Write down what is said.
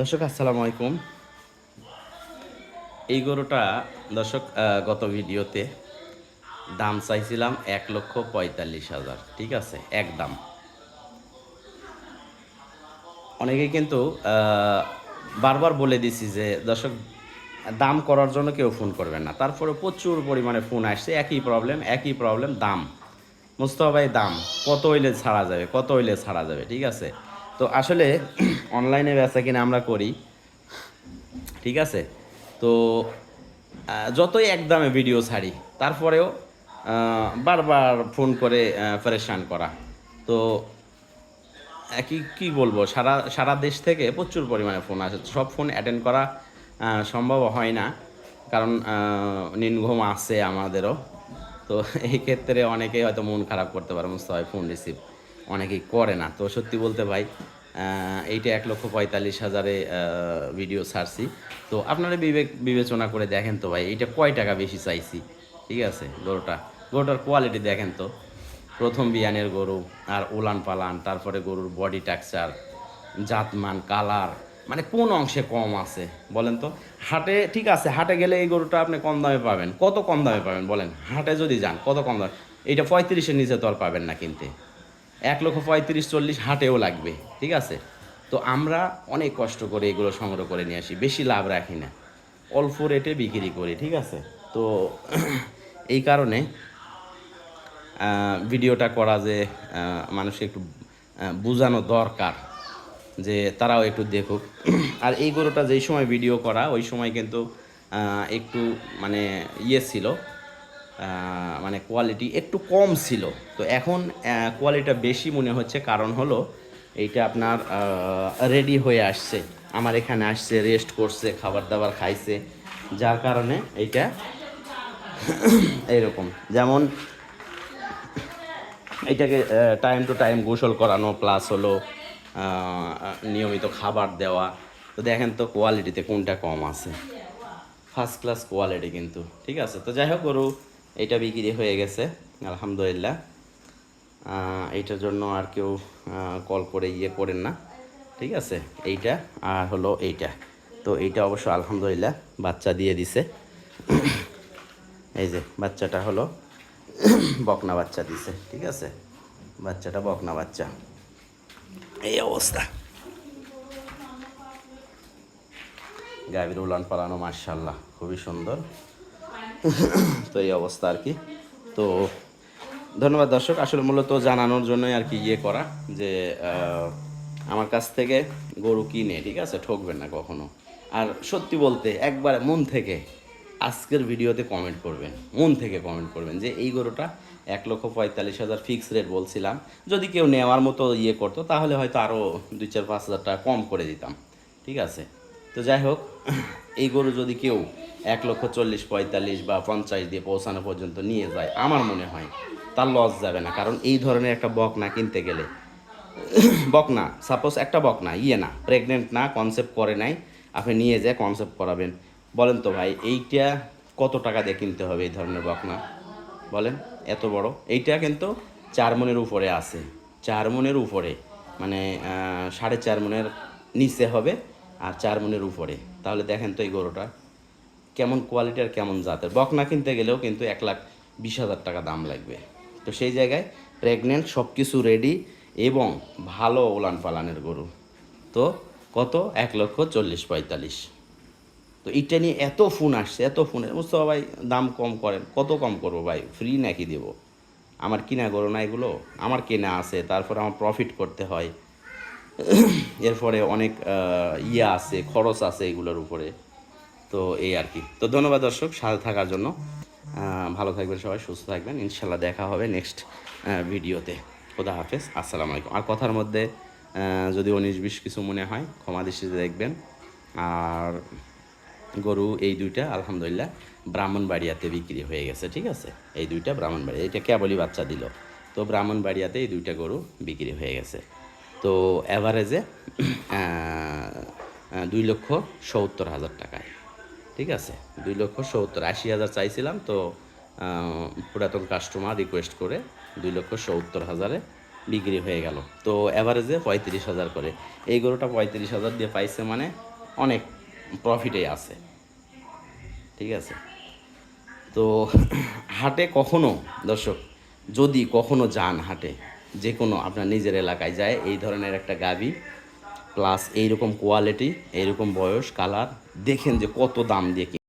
দর্শক, আসসালামু আলাইকুম। এই গরুটা, দর্শক গত ভিডিওতে দাম চাইছিলাম এক লক্ষ পঁয়তাল্লিশ হাজার, ঠিক আছে, এক দাম। অনেকে কিন্তু বারবার বলে দিছি যে, দর্শক, দাম করার জন্য কেউ ফোন করবেন না। তারপরে প্রচুর পরিমাণে ফোন আসছে, একই প্রবলেম একই প্রবলেম দাম। মুস্তফা ভাই দাম, কত হইলে ছাড়া যাবে, কত হইলে ছাড়া যাবে, ঠিক আছে? তো আসলে অনলাইনে বেচা কিনা আমরা করি। ঠিক আছে? তো যতই একদমে ভিডিও ছাড়ি, তারপরেও বারবার ফোন করে পরেশান করা। তো কি কি বলব? সারা সারা দেশ থেকে প্রচুর পরিমাণে ফোন আসে। সব ফোন অ্যাটেন্ড করা সম্ভব হয় না। কারণ নির্ঘুম আছে আমাদেরও। তো, এই ক্ষেত্রে অনেকেই হয়তো মন খারাপ করতে পারে মুস্তাফাই ফোন রিসিভ অনেকেই করে না। তো, সত্যি বলতে ভাই এইটা এক লক্ষ পঁয়তাল্লিশ হাজারে ভিডিও ছাড়ছি। তো আপনারা বিবেক বিবেচনা করে দেখেন তো ভাই, এইটা কয় টাকা বেশি চাইছি? ঠিক আছে, গরুটা। গরুটার কোয়ালিটি দেখেন তো। প্রথম বিয়ানের গরু, আর উলান পালান, তারপরে গরুর বডি টাকচার জাতমান কালার মানে কোন অংশে কম আছে, বলেন তো? হাটে, ঠিক আছে, হাটে গেলে এই গরুটা আপনি কম দামে পাবেন। কত কম দামে পাবেন, বলেন? হাটে যদি যান, কত কম দামে? এইটা পঁয়ত্রিশের নিচে তো আর পাবেন না কিনতে। এক লক্ষ পঁয়ত্রিশ, চল্লিশ হাটেও লাগবে, ঠিক আছে? তো আমরা অনেক কষ্ট করে এগুলো সংগ্রহ করে নিয়ে আসি, বেশি লাভ রাখি না। অল্প রেটে বিক্রি করি, ঠিক আছে? তো এই কারণে ভিডিওটা করা যে মানুষকে একটু বোঝানো দরকার, যে তারাও একটু দেখুক। আর এই গরুটা যেই সময় ভিডিও করা, ওই সময় কিন্তু একটু মানে ইয়ে ছিল। মানে কোয়ালিটি একটু কম ছিল। তো এখন কোয়ালিটিটা বেশি মনে হচ্ছে, কারণ হলো এইটা আপনার রেডি হয়ে আসছে। আমার এখানে আসছে রেস্ট করছে খাবার দাবার খাইছে। যার কারণে এইটা এইরকম। যেমন এটাকে টাইম টু টাইম গোসল করানো প্লাস হলো নিয়মিত খাবার দেওয়া। তো দেখেন তো কোয়ালিটিতে কোনটা কম আছে। ফার্স্ট ক্লাস কোয়ালিটি কিন্তু। ঠিক আছে? তো যাই হোক গরু এইটা বিক্রি হয়ে গেছে, আলহামদুলিল্লাহ। এইটার জন্য আর কেউ কল করে ইয়ে করেন না, ঠিক আছে? এইটা আর হলো এইটা। তো এইটা অবশ্য আলহামদুলিল্লাহ বাচ্চা দিয়ে দিছে। এই যে, বাচ্চাটা হলো বকনা বাচ্চা দিছে, ঠিক আছে? বাচ্চাটা বকনা বাচ্চা। এই অবস্থা। গাভীর উলান পালানো মার্শাল্লাহ খুবই সুন্দর। তো এই অবস্থা আর কি। তো ধন্যবাদ দর্শক, আসলে মূলত জানানোর জন্যই আর কি ইয়ে করা যে আমার কাছ থেকে গরু কিনে, ঠিক আছে, ঠকবেন না কখনো। আর সত্যি বলতে, একবার মন থেকে আজকের ভিডিওতে কমেন্ট করবেন, মন থেকে কমেন্ট করবেন যে, এই গরুটা এক লক্ষ পঁয়তাল্লিশ হাজার ফিক্স রেট বলছিলাম। যদি কেউ নেওয়ার মতো ইয়ে করতো, তাহলে হয়তো আরও দুই চার পাঁচ হাজার টাকা কম করে দিতাম, ঠিক আছে। তো যাই হোক, এই গরু যদি কেউ এক লক্ষ চল্লিশ পঁয়তাল্লিশ বা পঞ্চাশ দিয়ে পৌঁছানো পর্যন্ত নিয়ে যায়। আমার মনে হয় তার লস যাবে না, কারণ এই ধরনের একটা বক না কিনতে গেলে। বকনা সাপোজ একটা বকনা ইয়ে না প্রেগনেন্ট না কনসেপ্ট করে নাই, আপনি নিয়ে যেয়ে কনসেপ্ট করাবেন। বলেন তো ভাই, এইটা কত টাকা দিয়ে কিনতে হবে এই ধরনের বকনা? বলেন, এত বড়? এইটা কিন্তু চার মনের উপরে আছে। চার মনের উপরে মানে সাড়ে চার মনের নিচে হবে আর চার মনের উপরে। তাহলে দেখেন তো এই গরুটা। কেমন কোয়ালিটি আর কেমন জাতের। বকনা কিনতে গেলেও কিন্তু এক লাখ বিশ হাজার টাকা দাম লাগবে। তো সেই জায়গায় প্রেগনেন্ট সব কিছু রেডি এবং ভালো ওলান পালানের গরু। তো কত? এক লক্ষ চল্লিশ পঁয়তাল্লিশ। তো এটা নিয়ে এত ফোন আসছে, এত ফোন মুস্তফা ভাই, দাম কম করেন, কত কম করব ভাই? ফ্রি নাকি দেবো? আমার কিনা গরু না এগুলো? আমার কেনা আছে, তারপর আমার প্রফিট করতে হয়। এরপরে অনেক ইয়ে আছে, খরচ আছে এগুলোর উপরে। তো এই আর কি। তো ধন্যবাদ দর্শক সাথে থাকার জন্য। ভালো থাকবেন সবাই, সুস্থ থাকবেন। ইনশাল্লাহ দেখা হবে নেক্সট ভিডিওতে। খোদা হাফেজ, আসসালামু আলাইকুম। আর কথার মধ্যে যদি উনিশ বিশ কিছু মনে হয়, ক্ষমা দৃষ্টিতে দেখবেন। আর গরু এই দুইটা, আলহামদুলিল্লাহ, ব্রাহ্মণবাড়িয়াতে বিক্রি হয়ে গেছে, ঠিক আছে? এই দুইটা ব্রাহ্মণবাড়িয়া। এটা কেবলই বাচ্চা দিল। তো ব্রাহ্মণবাড়িয়াতে এই দুইটা গরু বিক্রি হয়ে গেছে। তো অ্যাভারেজে দুই লক্ষ সত্তর হাজার টাকায়। ঠিক আছে, দুই লক্ষ সত্তর, আশি হাজার চাইছিলাম তো পুরাতন কাস্টমার রিকোয়েস্ট করে দুই লক্ষ সত্তর হাজারে বিক্রি হয়ে গেল। তো অ্যাভারেজে পঁয়ত্রিশ হাজার করে। এই গরুটা পঁয়ত্রিশ হাজার দিয়ে পাইছে মানে অনেক প্রফিটেই আছে। ঠিক আছে? তো হাটে কখনো, দর্শক, যদি কখনো যান হাটে যে কোনো আপনার নিজের এলাকায় যায়, এই ধরনের একটা গাবি প্লাস এইরকম কোয়ালিটি এইরকম বয়স কালার দেখেন যে কত দাম দিয়ে